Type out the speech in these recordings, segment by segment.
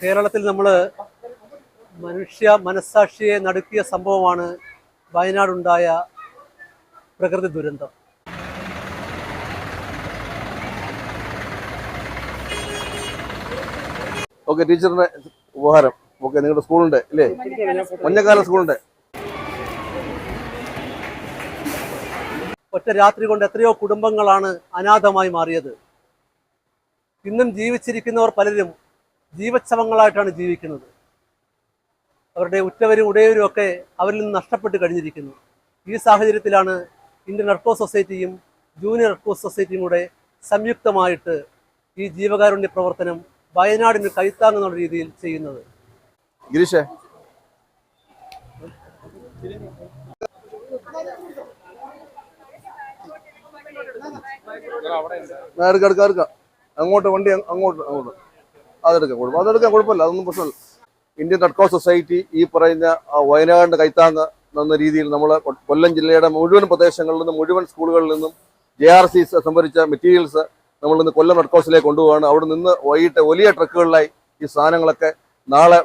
കേരളത്തിൽ നമ്മൾ മനുഷ്യ മനസ്സാക്ഷിയെ നടുക്കിയ സംഭവമാണ് വയനാടുണ്ടായ പ്രകൃതി ദുരന്തം. ഓക്കെ ടീച്ചറിന്റെ ഉപഹാരം. ഓക്കെ നിങ്ങളുടെ സ്കൂളുണ്ട് ഇല്ലേ? മഞ്ഞക്കാല സ്കൂളുണ്ട്. ഒറ്റ രാത്രി കൊണ്ട് എത്രയോ കുടുംബങ്ങളാണ് അനാഥമായി മാറിയത്. ഇന്നും ജീവിച്ചിരിക്കുന്നവർ പലരും ജീവച്ഛവങ്ങളായിട്ടാണ് ജീവിക്കുന്നത്. അവരുടെ ഉറ്റവരും ഉടയവരും ഒക്കെ അവരിൽ നിന്ന് നഷ്ടപ്പെട്ട് കഴിഞ്ഞിരിക്കുന്നു. ഈ സാഹചര്യത്തിലാണ് ഇന്ത്യൻ റെഡ് ക്രോസ് സൊസൈറ്റിയും ജൂനിയർ റെഡ് ക്രോസ് സൊസൈറ്റിയും കൂടെ സംയുക്തമായിട്ട് ഈ ജീവകാരുണ്യ പ്രവർത്തനം വയനാടിന് കൈത്താങ്ങുന്ന രീതിയിൽ ചെയ്യുന്നത്. ഗിരീഷേ. അങ്ങോട്ട് വണ്ടി അങ്ങോട്ട് അങ്ങോട്ട്. അതെടുക്കാം. കുഴപ്പം അതെടുക്കാം കുഴപ്പമില്ല. അതൊന്നും പ്രശ്നമില്ല. ഇന്ത്യൻ റെഡ് ക്രോസ് സൊസൈറ്റി ഈ പറയുന്ന വയനാട് കൈത്താങ്ങ് എന്ന രീതിയിൽ നമ്മൾ കൊല്ലം ജില്ലയുടെ മുഴുവൻ പ്രദേശങ്ങളിൽ നിന്നും മുഴുവൻ സ്കൂളുകളിൽ നിന്നും ജെ ആർ സി സംഭരിച്ച മെറ്റീരിയൽസ് നമ്മൾ ഇന്ന് കൊല്ലം റെഡ് ക്രോസിലേക്ക് കൊണ്ടുപോവാണ്. അവിടെ നിന്ന് വൈകിട്ട് വലിയ ട്രക്കുകളിലായി ഈ സാധനങ്ങളൊക്കെ നാളെ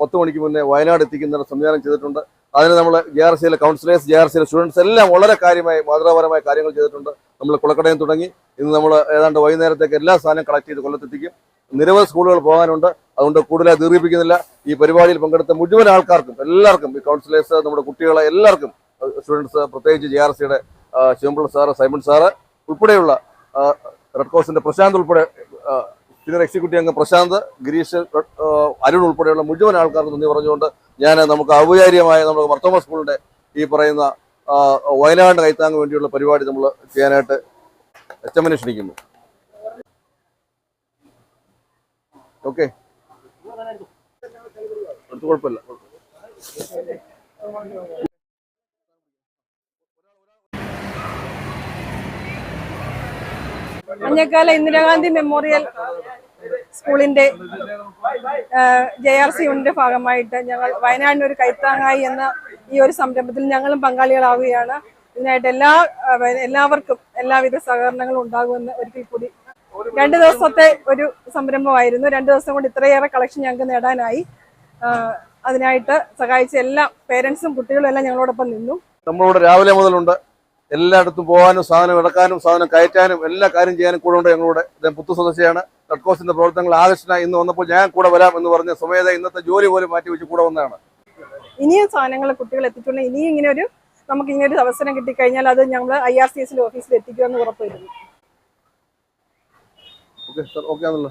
പത്ത് മണിക്ക് മുന്നേ വയനാട് എത്തിക്കുന്ന സംവിധാനം ചെയ്തിട്ടുണ്ട്. അതിന് നമ്മൾ ജെ ആർ സിയിലെ കൗൺസിലേഴ്സ് ജെ ആർ സിയിലെ സ്റ്റുഡൻസ് എല്ലാം വളരെ കാര്യമായി മാതൃകാപരമായ കാര്യങ്ങൾ ചെയ്തിട്ടുണ്ട്. നമ്മൾ കുളക്കടയം തുടങ്ങി. ഇന്ന് നമ്മൾ ഏതാണ്ട് വൈകുന്നേരത്തേക്ക് എല്ലാ സാധനവും കളക്ട് ചെയ്ത് കൊല്ലത്തെത്തിക്കും. നിരവധി സ്കൂളുകൾ പോകാനുണ്ട്. അതുകൊണ്ട് കൂടുതലായി ദീർഘിപ്പിക്കുന്നില്ല. ഈ പരിപാടിയിൽ പങ്കെടുത്ത മുഴുവൻ ആൾക്കാർക്കും എല്ലാവർക്കും ഈ കൗൺസിലേഴ്സ് നമ്മുടെ കുട്ടികളെ എല്ലാവർക്കും സ്റ്റുഡൻസ് പ്രത്യേകിച്ച് ജെ ആർ സിയുടെ ശിവംപിള്ള സാറ് സൈമൺ സാറ് ഉൾപ്പെടെയുള്ള റെഡ് ക്രോസിന്റെ പ്രശാന്ത് ഉൾപ്പെടെ സീനിയർ എക്സിക്യൂട്ടീവ് അംഗം പ്രശാന്ത് ഗിരീഷ് അരുൺ ഉൾപ്പെടെയുള്ള മുഴുവൻ ആൾക്കാർക്ക് നന്ദി പറഞ്ഞുകൊണ്ട് ഞാൻ നമുക്ക് ഔപചാരികമായ നമ്മുടെ മർത്തോമ സ്കൂളിന്റെ ഈ പറയുന്ന വയനാട് കൈത്താങ്ങ് വേണ്ടിയുള്ള പരിപാടി നമ്മൾ ചെയ്യാനായിട്ട് എച്ച് എമ്മിനെ ക്ഷണിക്കുന്നു. ഓക്കെ. അടുത്ത് കുഴപ്പമില്ല. മഞ്ഞക്കാല ഇന്ദിരാഗാന്ധി മെമ്മോറിയൽ സ്കൂളിന്റെ ജെ ആർ സി യൂണിന്റെ ഭാഗമായിട്ട് ഞങ്ങൾ വയനാടിന് ഒരു കൈത്താങ്ങായി എന്ന ഈ ഒരു സംരംഭത്തിൽ ഞങ്ങളും പങ്കാളികളാവുകയാണ്. ഇതിനായിട്ട് എല്ലാ എല്ലാവർക്കും എല്ലാവിധ സഹകരണങ്ങളും ഉണ്ടാകുമെന്ന് ഒരിക്കൽ കൂടി രണ്ട് ദിവസത്തെ ഒരു സംരംഭമായിരുന്നു. രണ്ട് ദിവസം കൊണ്ട് ഇത്രയേറെ കളക്ഷൻ ഞങ്ങൾക്ക് നേടാനായി. അതിനായിട്ട് സഹായിച്ച എല്ലാ പേരൻസും കുട്ടികളും എല്ലാം ഞങ്ങളോടൊപ്പം നിന്നു. നമ്മളോട് രാവിലെ മുതലുണ്ട്. എല്ലായിടത്തും പോകാനും സാധനം ഇടക്കാനും സാധനം കയറ്റാനും എല്ലാ കാര്യം ചെയ്യാനും കൂടെ ഉണ്ട് ഞങ്ങളുടെ. പുത്തു സദസ്യയാണ് റെഡ് ക്രോസിന്റെ പ്രവർത്തനങ്ങൾ ആകർഷണ ഇന്ന് വന്നപ്പോൾ ഞാൻ കൂടെ വരാം എന്ന് പറഞ്ഞ സ്വമേധ ഇന്നത്തെ ജോലി പോലും മാറ്റി വെച്ച് കൂടെ വന്നതാണ്. ഇനിയും സാധനങ്ങൾ കുട്ടികൾ എത്തിച്ചുകൊണ്ട് ഇനിയും ഇങ്ങനെ ഒരു നമുക്ക് ഇങ്ങനെ ഒരു അവസരം കിട്ടിക്കഴിഞ്ഞാൽ അത് ഞങ്ങൾ ഐ ആർ സി എസിന്റെ ഓഫീസിൽ എത്തിക്കുമെന്ന് ഉറപ്പുവരുന്നു ഓക്കെ സാർ ഓക്കെ ആണല്ലോ